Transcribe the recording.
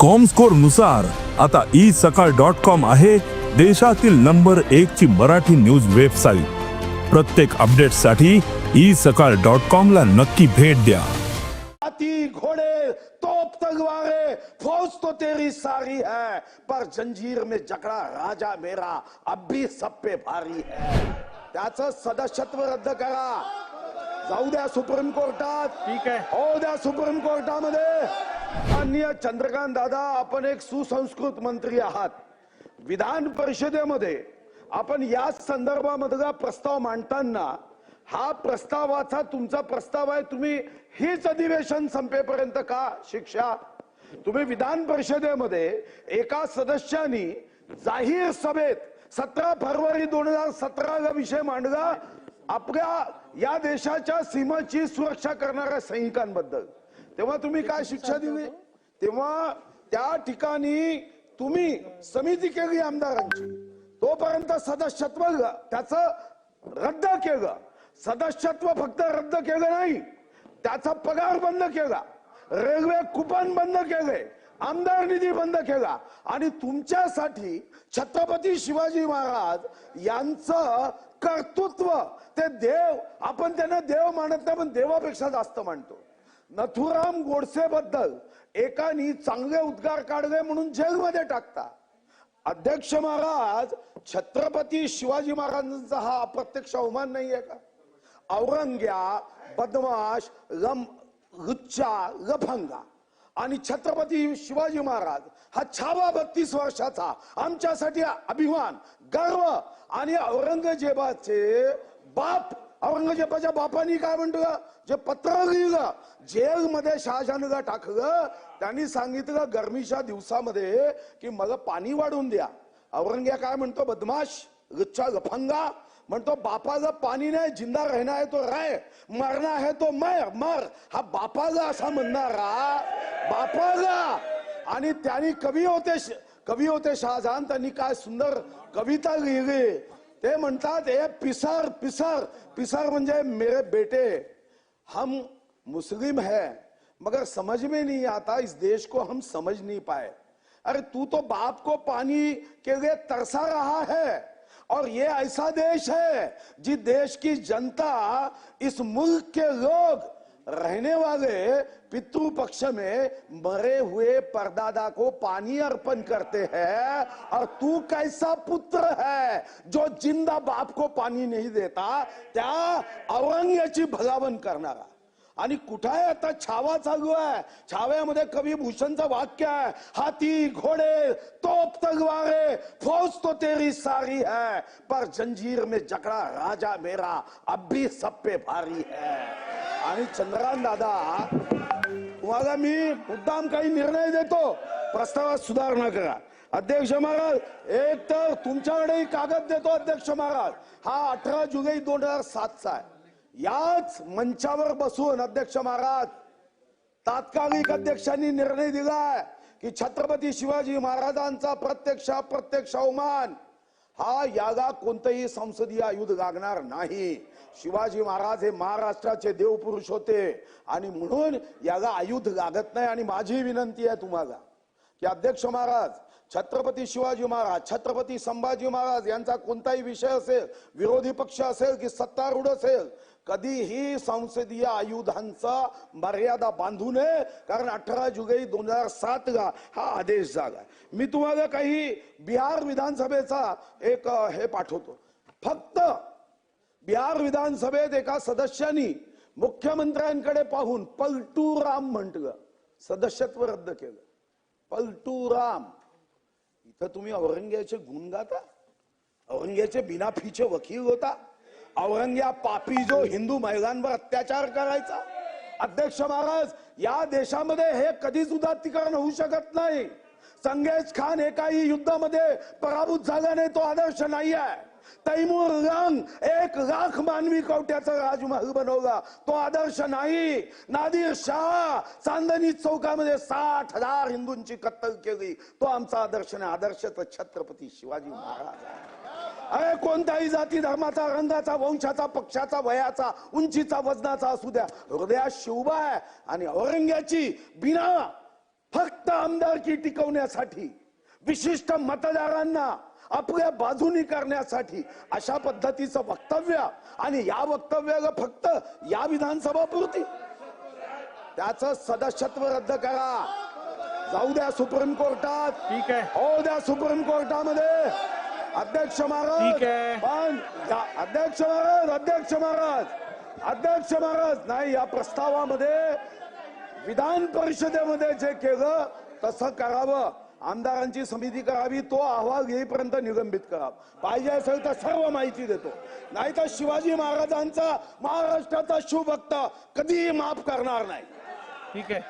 कॉमस्कोरनुसार आता ई सकाळ dot com आहे देशातील नंबर एक ची मराठी न्यूज वेबसाईट प्रत्येक अपडेटसाठी ई सकाळ डॉट कॉम ला नक्की भेट द्या. हाथी घोड़े तोप तलवारें फौज तो तेरी सारी है पर जंजीर में जकड़ा राजा मेरा अब भी सब पे भारी है। त्याचं सदस्यत्व रद्द करा। जाऊ द्या सुप्रीम कोर्टात। ठीक आहे. हो द्या सुप्रीम कोर्टामध्ये। माननीय चंद्रकांत दादा आपण एक सुसंस्कृत मंत्री आहात. विधान परिषदेमध्ये आपण या संदर्भामधला प्रस्ताव मांडताना हा प्रस्तावाचा तुमचा प्रस्ताव आहे तुम्ही हीच अधिवेशन संपेपर्यंत का शिक्षा? तुम्ही विधान परिषदेमध्ये एका सदस्यानी जाहीर सभेत सतरा फरवरी दोन हजार सतराला विषय मांडला आपल्या या देशाच्या सीमाची सुरक्षा करणाऱ्या सैनिकांबद्दल. तेव्हा तुम्ही काय शिक्षा दिली? तेव्हा त्या ठिकाणी तुम्ही समिती केली आमदारांची. तोपर्यंत सदस्यत्व त्याचं रद्द केलं. सदस्यत्व फक्त रद्द केलं नाही. त्याचा पगार बंद केला. रेल्वे कुपन बंद केले. आमदार निधी बंद केला. आणि तुमच्यासाठी छत्रपती शिवाजी महाराज यांचं कर्तृत्व ते देव आपण त्यांना देव मानत नाही पण देवापेक्षा जास्त मानतो. नथुराम गोडसे बद्दल एकानी चांगले उद्गार काढले म्हणून जेलमध्ये टाकता. अध्यक्ष महाराज छत्रपती शिवाजी महाराजांचा हा अप्रत्यक्ष अवमान नाहीये का? औरंग्या बदमाश लम लुच्चा लफंगा आणि छत्रपती शिवाजी महाराज हा छावा बत्तीस वर्षाचा आमच्यासाठी अभिमान गर्व आणि औरंगजेबाचे बाप औरंगजेबाच्या बापानी काय म्हणतो? ग जे पत्र लिहिलं जेलमध्ये ग टाकलं त्यांनी सांगितलं गरमीच्या दिवसामध्ये की मला पाणी वाढून द्या. औरंग्या काय म्हणतो? बदमाश लुच्चा लफंगा. म्हणतो बापाला पाणी नाही जिंदा रहना आहे तो राय मरणं आहे तो मर मर. हा बापाला असा म्हणणारा बापाला. आणि त्यांनी कवी होते कवी होते शहाजहान त्यांनी काय सुंदर कविता लिहिली. ते म्हणतात हे पिसर पिसर पिसर म्हणजे मेरे बेटे, हम मुस्लिम है, मगर समझ में नहीं आता, इस देश को हम समझ नहीं पाए। अरे, तू तो बाप को पानी के लिए तरसा रहा है, और ये ऐसा देश है, जिस देश की जनता, इस मुल्क के लोग रहने वाले पितृ पक्ष में मरे हुए परदादा को पानी अर्पण करते हैं और तू कैसा पुत्र है जो ज़िंदा बाप को पाणी नहीं देता, त्या औरंग्याची भलावण करणारा। आणि कुठं आहे आता छावा चालू आहे? कवी भूषणचं वाक्य आहे हाथी घोडे, तोप फौज तो तेरी सारी है, पर जंजीर में जकड़ा राजा मेरा, अब भी सब पे भारी है। आणि चंद्रकांत दादा तुम्हाला मी मुद्दाम काही निर्णय देतो. प्रस्तावात सुधारणा करा. अध्यक्ष महाराज एक तर तुमच्याकडे कागद देतो अध्यक्ष महाराज. हा अठरा जुलै दोन हजार सातचा आहे. याच मंचावर बसून अध्यक्ष महाराज तात्कालिक अध्यक्षांनी निर्णय दिलाय की छत्रपती शिवाजी महाराजांचा प्रत्यक्ष अप्रत्यक्ष अवमान हा यागा कोणतंही संसदीय आयुध लागणार नाही. शिवाजी महाराज हे महाराष्ट्राचे देवपुरुष होते आणि म्हणून यागा आयुध लागत नाही. आणि माझी विनंती आहे तुम्हाला की अध्यक्ष महाराज छत्रपती शिवाजी महाराज छत्रपती संभाजी महाराज यांचा कोणताही विषय असेल विरोधी पक्ष असेल की सत्तारूढ असेल कधीही संसदीय आयुधांचा मर्यादा बांधू नये. कारण अठरा जुलै दोन हजार सात ला हा आदेश झाला मी तुम्हाला काही बिहार विधानसभेचा एक हे पाठवतो. फक्त बिहार विधानसभेत एका सदस्यांनी मुख्यमंत्र्यांकडे पाहून पलटू राम म्हटलं. सदस्यत्व रद्द केलं. पलटू राम तर तुम्ही औरंग्याचे गुण गाता? औरंग्याचे बिना फीचे वकील होता? औरंग्या पापी जो हिंदू महिलांवर अत्याचार करायचा? अध्यक्ष महाराज या देशामध्ये हे कधीच उदात्तीकरण होऊ शकत नाही. संगेज खान एकाही युद्धामध्ये पराभूत झाल्याने तो आदर्श नाही आहे तैमूर रंग एक लाख मानवी कवट्याचा राजमहल बनवला. तो आदर्श नाही. नादिर शाह चांदणी चौकामध्ये साठ हजार हिंदूंची कत्तल केली. तो आमचा आदर्श नाही. आदर्श तर छत्रपती शिवाजी महाराज अरे कोणत्याही जाती धर्माचा रंगाचा वंशाचा पक्षाचा वयाचा उंचीचा वजनाचा असू द्या. हृदयात शिवबा आहे आणि औरंग्याची बिना फक्त आमदारकी टिकवण्यासाठी विशिष्ट मतदारांना आपल्या बाजूनी करण्यासाठी अशा पद्धतीचं वक्तव्य आणि या वक्तव्याला फक्त या विधानसभा पुरती. त्याचं सदस्यत्व रद्द करा. जाऊ द्या सुप्रीम कोर्टात. ठीक आहे. हो द्या सुप्रीम कोर्टामध्ये. अध्यक्ष महाराज. ठीक आहे. पण अध्यक्ष महाराज अध्यक्ष महाराज. अध्यक्ष महाराज नाही या प्रस्तावामध्ये विधान परिषदेमध्ये जे केलं तसं करावं. आमदारांची समिती करावी तो अहवाल घेईपर्यंत निलंबित करा. पाहिजे असेल तर सर्व माहिती देतो. नाही तर शिवाजी महाराजांचा महाराष्ट्राचा शुभक्त कधीही माफ करणार नाही. ठीक आहे.